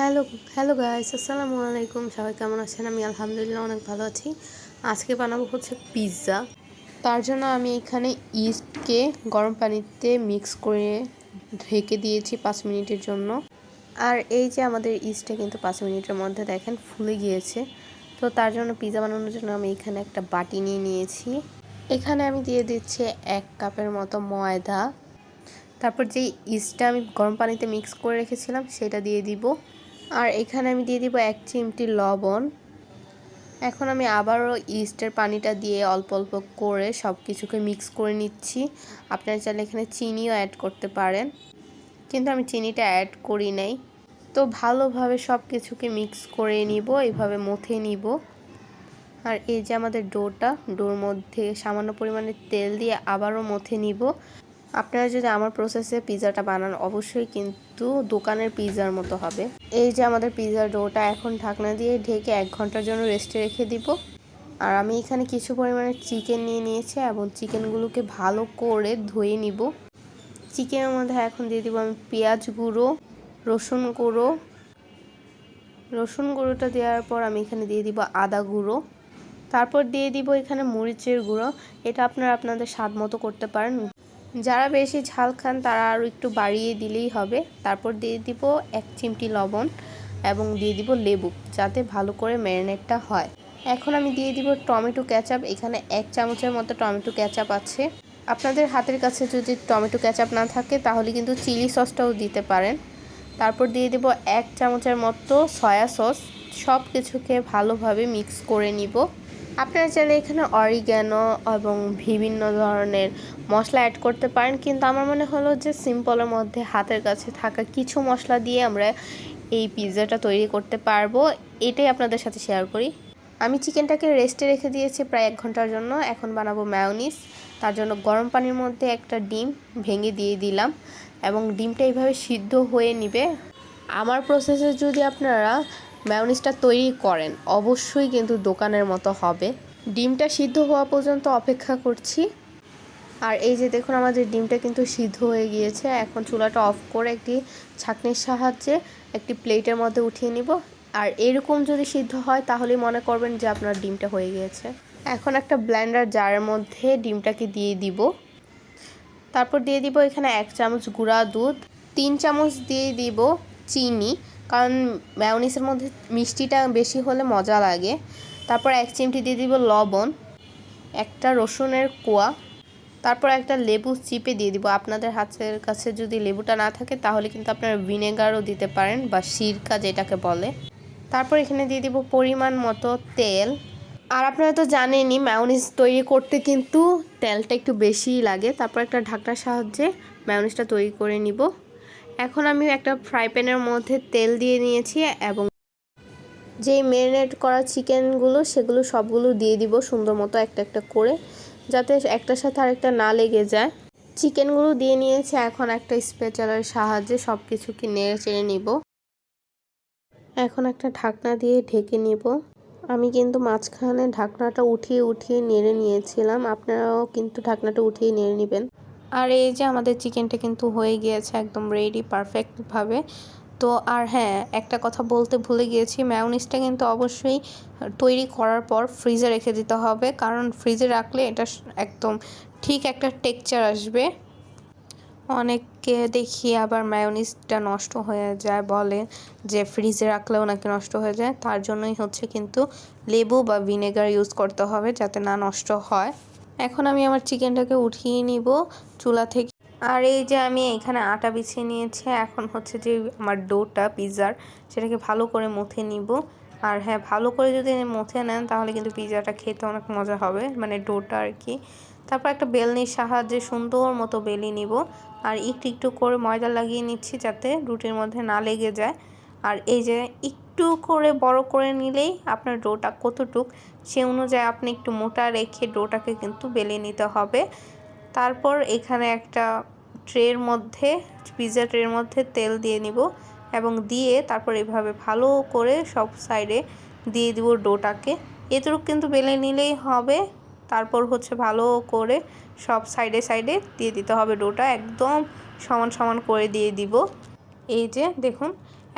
Hello hello guys আসসালামু আলাইকুম। সবাই কেমন আছেন? আমি আলহামদুলিল্লাহ অনেক ভালো আছি। আজকে বানাবো হচ্ছে পিৎজা তার জন্য আমি এখানে ইস্টকে গরম পানিতে মিক্স করে ঢেকে দিয়েছি পাঁচ মিনিটের জন্য। আর এই যে আমাদের ইস্টটা কিন্তু পাঁচ মিনিটের মধ্যে দেখেন ফুলে গিয়েছে। তো তার জন্য পিৎজা বানানোর জন্য আমি এখানে একটা বাটি নিয়ে নিয়েছি। এখানে আমি দিয়ে দিচ্ছি এক কাপের মতো ময়দা। তারপর যে ইস্টটা আমি গরম পানিতে মিক্স করে রেখেছিলাম, সেটা দিয়ে দিব। আর এখানে আমি দিয়ে দিব এক চিমটি লবণ। এখন আমি আবারও ইস্টের পানিটা দিয়ে অল্প অল্প করে সব কিছুকে মিক্স করে নিচ্ছি। আপনারা চাইলে এখানে চিনিও অ্যাড করতে পারেন। কিন্তু আমি চিনিটা অ্যাড করি নাই। তো ভালোভাবে সব কিছুকে মিক্স করে নিব এইভাবে মথে নিব। আর এই যে আমাদের ডোটা, ডোর মধ্যে সামান্য পরিমাণে তেল দিয়ে আবারও মথে নিব। আপনারা যদি আমার প্রসেসে পিৎজাটা বানান, অবশ্যই কিন্তু দোকানের পিৎজার মতো হবে। এই যে আমাদের পিৎজার ডোটা এখন ঢাকনা দিয়ে ঢেকে এক ঘণ্টার জন্য রেস্টে রেখে দিব। আর আমি এখানে কিছু পরিমাণে চিকেন নিয়ে নিয়েছি এবং চিকেনগুলোকে ভালো করে ধুয়ে নিব। চিকেনের মধ্যে এখন দিয়ে দিব আমি পেঁয়াজ গুঁড়ো, রসুন গুঁড়ো। রসুন গুঁড়োটা দেওয়ার পর আমি এখানে দিয়ে দিব আদা গুঁড়ো। তারপর দিয়ে দিব এখানে মরিচের গুঁড়ো। এটা আপনারা আপনাদের স্বাদ মতো করতে পারেন। যারা বেশি ঝাল খান, তারা আরও একটু বাড়িয়ে দিলেই হবে। তারপর দিয়ে দিব এক চিমটি লবণ এবং দিয়ে দিব লেবু, যাতে ভালো করে ম্যারিনেটটা হয়। এখন আমি দিয়ে দিব টমেটো ক্যাচাপ এখানে এক চামচের মতো টমেটো ক্যাচাপ আছে। আপনাদের হাতের কাছে যদি টমেটো ক্যাচাপ না থাকে, তাহলে কিন্তু চিলি সসটাও দিতে পারেন। তারপর দিয়ে দেব এক চামচের মতো সয়া সস সব কিছুকে ভালোভাবে মিক্স করে নিব। আপনারা চাইলে এখানে অরিগ্যানো এবং বিভিন্ন ধরনের মশলা অ্যাড করতে পারেন। কিন্তু আমার মনে হলো যে সিম্পলের মধ্যে হাতের কাছে থাকা কিছু মশলা দিয়ে আমরা এই পিৎজাটা তৈরি করতে পারব। এটাই আপনাদের সাথে শেয়ার করি। আমি চিকেনটাকে রেস্টে রেখে দিয়েছি প্রায় এক ঘণ্টার জন্য। এখন বানাবো ম্যাওনিস তার জন্য গরম পানির মধ্যে একটা ডিম ভেঙে দিয়ে দিলাম এবং ডিমটা এইভাবে সিদ্ধ হয়ে নিবে। আমার প্রসেসে যদি আপনারা ম্যাওনিসটা তৈরি করেন, অবশ্যই কিন্তু দোকানের মতো হবে। ডিমটা সিদ্ধ হওয়া পর্যন্ত অপেক্ষা করছি। আর এই যে দেখুন আমাদের ডিমটা কিন্তু সিদ্ধ হয়ে গিয়েছে। এখন চুলাটা অফ করে একটি ছাঁকনির সাহায্যে একটি প্লেটের মধ্যে উঠিয়ে নিব। আর এরকম যদি সিদ্ধ হয় তাহলে মনে করবেন যে আপনার ডিমটা হয়ে গিয়েছে। এখন একটা ব্ল্যান্ডার জারের মধ্যে ডিমটাকে দিয়ে দিব। তারপর দিয়ে দিব এখানে এক চামচ গুঁড়া দুধ, তিন চামচ দিয়ে দিব চিনি, কারণ ম্যাওনিসের মধ্যে মিষ্টিটা বেশি হলে মজা লাগে। তারপর এক চিমটি দিয়ে দিব লবণ, একটা রসুনের কোয়া তারপর একটা লেবু চিপে দিয়ে দিব। আপনাদের হাতের কাছে যদি লেবুটা না থাকে, তাহলে কিন্তু আপনারা ভিনেগারও দিতে পারেন বা সিরকা যেটাকে বলে। তারপর এখানে দিয়ে দিব পরিমাণ মতো তেল। আর আপনারা তো জানেনই ম্যাওনিস তৈরি করতে কিন্তু তেলটা একটু বেশিই লাগে। তারপর একটা ঢাকনার সাহায্যে ম্যাওনিসটা তৈরি করে নিব। এখন আমি একটা ফ্রাই প্যানের মধ্যে তেল দিয়ে নিয়েছি এবং যেই ম্যারিনেট করা চিকেনগুলো সেগুলো সবগুলো দিয়ে দিব সুন্দর মতো একটা একটা করে। যাতে একটার সাথে আরেকটা না লেগে যায়। চিকেনগুলো দিয়ে নিয়েছি, এখন একটা স্পেচারের সাহায্যে সব কিছুকে নেড়ে চেড়ে নিব। এখন একটা ঢাকনা দিয়ে ঢেকে নিব। আমি কিন্তু মাঝখানে ঢাকনাটা উঠিয়ে উঠিয়ে নেড়ে নিয়েছিলাম। আপনারাও কিন্তু ঢাকনাটা উঠিয়ে নেড়ে নেবেন। আর এই যে আমাদের চিকেনটা কিন্তু হয়ে গিয়েছে একদম রেডি পারফেক্টভাবে তো আর হ্যাঁ একটা কথা বলতে ভুলে গিয়েছি ম্যাওনিসটা কিন্তু অবশ্যই তৈরি করার পর ফ্রিজে রেখে দিতে হবে, কারণ ফ্রিজে রাখলে এটা একদম ঠিক একটা টেক্সচার আসবে। অনেককে দেখি আবার ম্যাওনিসটা নষ্ট হয়ে যায় বলে যে ফ্রিজে রাখলেও নাকি নষ্ট হয়ে যায়, তার জন্যই হচ্ছে কিন্তু লেবু বা ভিনেগার ইউজ করতে হবে যাতে না নষ্ট হয়। এখন আমি আমার চিকেনটাকে উঠিয়ে নিব, চুলা থেকে আর এই যে আমি এখানে আটা বিছিয়ে নিয়েছি, এখন হচ্ছে যে আমার ডোটা পিৎজার সেটাকে ভালো করে মুথে নিব। আর হ্যাঁ ভালো করে যদি মুথে নেন, তাহলে কিন্তু পিৎজাটা খেতে অনেক মজা হবে মানে ডোটা আর কি। তারপর একটা বেলনির সাহায্যে সুন্দর মতো বেলি নিব। আর একটু একটু করে ময়দা লাগিয়ে নিচ্ছি যাতে রুটির মধ্যে না লেগে যায়। আর এই যে একটু করে বড় করে নিলেই আপনার ডোটা কতটুক, সে অনুযায়ী আপনি একটু মোটা রেখে ডোটাকে কিন্তু বেলে নিতে হবে। তারপর এখানে একটা ট্রের মধ্যে পিৎজা ট্রের মধ্যে তেল দিয়ে নিব এবং দিয়ে তারপর এভাবে ভালো করে সব সাইডে দিয়ে দিব ডোটাকে। এতটুকু কিন্তু বেলে নিলেই হবে। তারপর হচ্ছে ভালো করে সব সাইডে সাইডে দিয়ে দিতে হবে ডোটা। একদম সমান সমান করে দিয়ে দিব। এই যে দেখুন,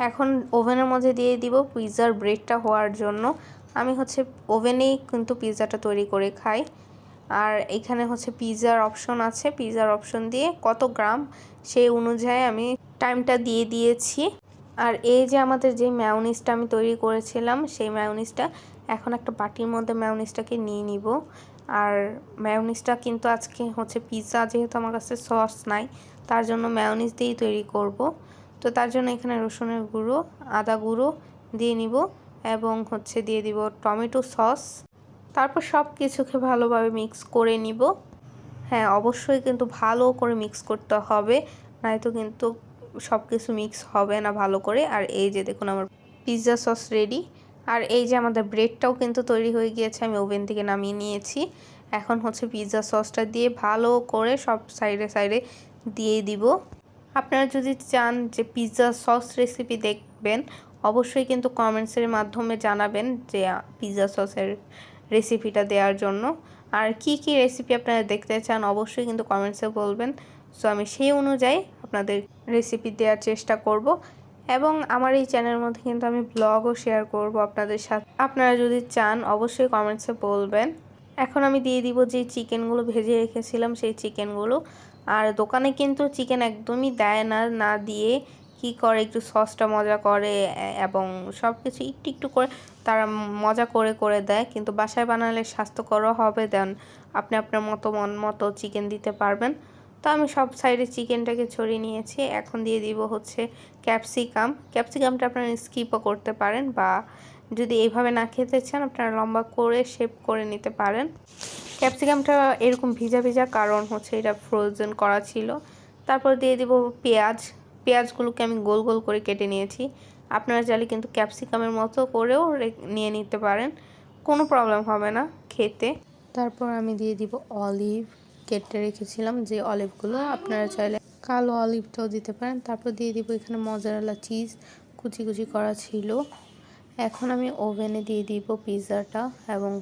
এখন ওভেনের মধ্যে দিয়ে দিব পিৎজার ব্রেডটা হওয়ার জন্য। আমি হচ্ছে ওভেনেই কিন্তু পিৎজাটা তৈরি করে খাই। আর এখানে হচ্ছে পিৎজার অপশন আছে। পিৎজার অপশন দিয়ে কত গ্রাম, সেই অনুযায়ী আমি টাইমটা দিয়ে দিয়েছি। আর এই যে আমাদের যে ম্যাওনিসটা আমি তৈরি করেছিলাম, সেই ম্যাওনিসটা এখন একটা বাটির মধ্যে ম্যাওনিসটাকে নিয়ে নিব। আর ম্যাওনিসটা কিন্তু আজকে হচ্ছে পিৎজা যেহেতু আমার কাছে সস নাই, তার জন্য ম্যাওনিস দিয়েই তৈরি করব। তো তার জন্য এখানে রসুনের গুঁড়ো, আদা গুঁড়ো দিয়ে নিব এবং হচ্ছে দিয়ে দিব টমেটো সস। তারপর সব কিছুকে ভালোভাবে মিক্স করে নিব। হ্যাঁ অবশ্যই কিন্তু ভালো করে মিক্স করতে হবে, নয়তো কিন্তু সব কিছু মিক্স হবে না ভালো করে। আর এই যে দেখুন আমার পিৎজা সস রেডি আর এই যে আমাদের ব্রেডটাও কিন্তু তৈরি হয়ে গিয়েছে, আমি ওভেন থেকে নামিয়ে নিয়েছি। এখন হচ্ছে পিৎজা সসটা দিয়ে ভালো করে সব সাইডে সাইডে দিয়ে দিব। আপনারা যদি চান যে পিৎজা সস রেসিপি দেখবেন, অবশ্যই কিন্তু কমেন্টসের মাধ্যমে জানাবেন যে পিৎজা সসের রেসিপিটা দেওয়ার জন্য। আর কি কি রেসিপি আপনারা দেখতে চান অবশ্যই কিন্তু কমেন্টসে বলবেন। সো আমি সেই অনুযায়ী আপনাদের রেসিপি দেওয়ার চেষ্টা করব। এবং আমার এই চ্যানেলের মধ্যে কিন্তু আমি ব্লগও শেয়ার করব আপনাদের সাথে। আপনারা যদি চান, অবশ্যই কমেন্টসে বলবেন। এখন আমি দিয়ে দিব যে চিকেনগুলো ভেজে রেখেছিলাম, সেই চিকেনগুলো আর দোকানে কিন্তু চিকেন একদমই দেয় না না দিয়ে কি করে, একটু সসটা মজা করে এবং সব কিছু একটু একটু করে তারা মজা করে করে দেয়। কিন্তু বাসায় বানালে স্বাস্থ্যকরও হবে দেন আপনি আপনার মতো মন মতো চিকেন দিতে পারবেন। তো আমি সব সাইডে চিকেনটাকে ছড়িয়ে নিয়েছি। এখন দিয়ে দিব হচ্ছে ক্যাপসিকাম ক্যাপসিকামটা আপনারা স্কিপও করতে পারেন বা যদি এইভাবে না খেতে চান, আপনারা লম্বা করে শেপ করে নিতে পারেন। ক্যাপসিকামটা এরকম ভিজা ভিজা, কারণ হচ্ছে এটা ফ্রোজেন করা ছিল। তারপর দিয়ে দিব পেঁয়াজ। পেঁয়াজগুলোকে আমি গোল গোল করে কেটে নিয়েছি। আপনারা চাইলে কিন্তু ক্যাপসিকামের মতো করেও নিয়ে নিতে পারেন। কোনো প্রবলেম হবে না খেতে। তারপর আমি দিয়ে দিব অলিভ। কেটে রেখেছিলাম যে অলিভগুলো। আপনারা চাইলে কালো অলিভটাও দিতে পারেন। তারপর দিয়ে দিব এখানে মজারালা চিজ। কুচি কুচি করা ছিল। এখন আমি ওভেনে দিয়ে দিব পিৎজাটা এবং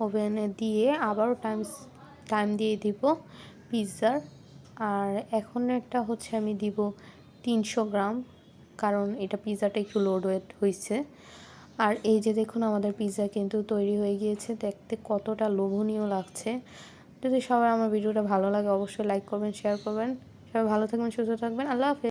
ওভেনে দিয়ে আবারও টাইম টাইম দিয়ে দিব পিৎজার। আর এখন একটা হচ্ছে আমি দিব তিনশো গ্রাম, কারণ এটা পিৎজাটা একটু লোড ওয়েট হয়েছে আর এই যে দেখুন আমাদের পিৎজা কিন্তু তৈরি হয়ে গিয়েছে, দেখতে কতটা লোভনীয় লাগছে। যদি সবাই আমার ভিডিওটা ভালো লাগে, অবশ্যই লাইক করবেন শেয়ার করবেন। সবাই ভালো থাকবেন, সুস্থ থাকবেন, আল্লাহ হাফেজ।